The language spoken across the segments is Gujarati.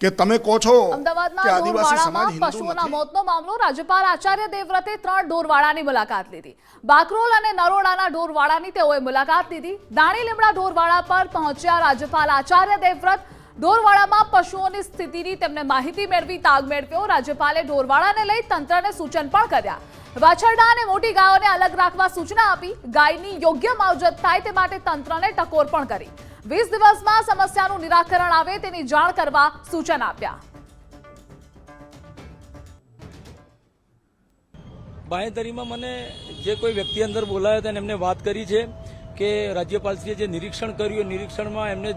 કે તમે કહો છો કે આદિવાસી સમાજ પશુઓના મોતનો મામલો રાજ્યપાલ આચાર્ય દેવવ્રતે ત્રણ ઢોરવાડાની મુલાકાત લીધી. બાકરોલ અને નરોડાના ઢોરવાડાની તેઓએ મુલાકાત લીધી. દાણી લીમડા ઢોરવાડા પર પહોંચ્યા રાજ્યપાલ આચાર્ય દેવવ્રત. ઢોરવાડામાં પશુઓની સ્થિતિની તેમને માહિતી મેળવી તાગ મેળવ્યો. રાજ્યપાલે ઢોરવાડાને લઈ તંત્રને સૂચન પણ કર્યા. વાછરડા અને મોટી ગાયોને અલગ રાખવા સૂચના આપી. ગાયની યોગ્ય માવજત થાય તે માટે તંત્રને ટકોર પણ કરી. વીસ દિવસમાં સમસ્યાનું નિરાકરણ આવે તેની જાણ કરવા સૂચન આપ્યા. બાંહેધરીમાં મને જે કોઈ વ્યક્તિ અંદર બોલાયા હતા એમને વાત કરી છે કે રાજ્યપાલશ્રીએ જે નિરીક્ષણ કર્યું નિરીક્ષણમાં એમને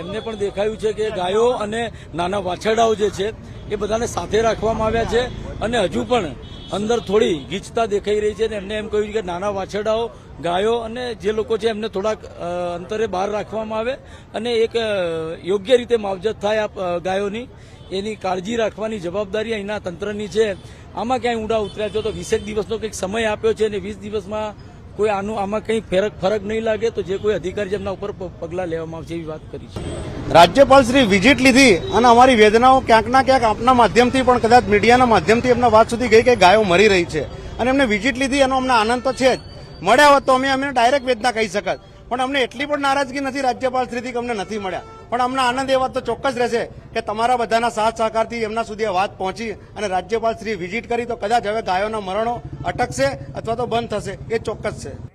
એમને પણ દેખાયું છે કે ગાયો અને નાના વાછરડાઓ જે છે, એ બધાને સાથે રાખવામાં આવ્યા છે અને હજુ પણ અંદર થોડી ગીચતા દેખાઈ રહી છે અને એમને એમ કહ્યું કે નાના વાછરડાઓ ગાયો અને જે લોકો છે એમને થોડાક અંતરે બહાર રાખવામાં આવે અને એક યોગ્ય રીતે માવજત થાય આ ગાયોની. એની કાળજી રાખવાની જવાબદારી અહીંના તંત્રની છે. આમાં ક્યાંય ઊંડા ઉતર્યા છો તો વીસેક દિવસનો કંઈક સમય આપ્યો છે અને વીસ દિવસમાં કોઈ આનું આમાં કંઈ ફરક ફરક નહીં લાગે તો જે કોઈ અધિકારી છે એમના ઉપર પગલાં લેવામાં આવશે એવી વાત કરી છે. રાજ્યપાલ શ્રી વિઝિટ લીધી અને અમારી વેદનાઓ ક્યાંક ના ક્યાંક આપના માધ્યમથી પણ કદાચ મીડિયાના માધ્યમથી એમના વાત સુધી ગઈ કે ગાયો મરી રહી છે. અને એમને વિઝિટ લીધી એનો અમને આનંદ તો છે જ. મળ્યા હોત તો અમે અમને ડાયરેક્ટ વેદના કહી શકત. પણ અમને એટલી પણ નારાજગી નથી રાજ્યપાલ શ્રીથી અમને નથી મળ્યા. પણ અમને આનંદ એ વાત તો ચોક્કસ રહેશે કે તમારા બધાના સાથ સહકારથી એમના સુધી આ વાત પહોંચી અને રાજ્યપાલ શ્રી વિઝિટ કરી તો કદાચ હવે ગાયોના મરણો અટકશે અથવા તો બંધ થશે, એ ચોક્કસ છે.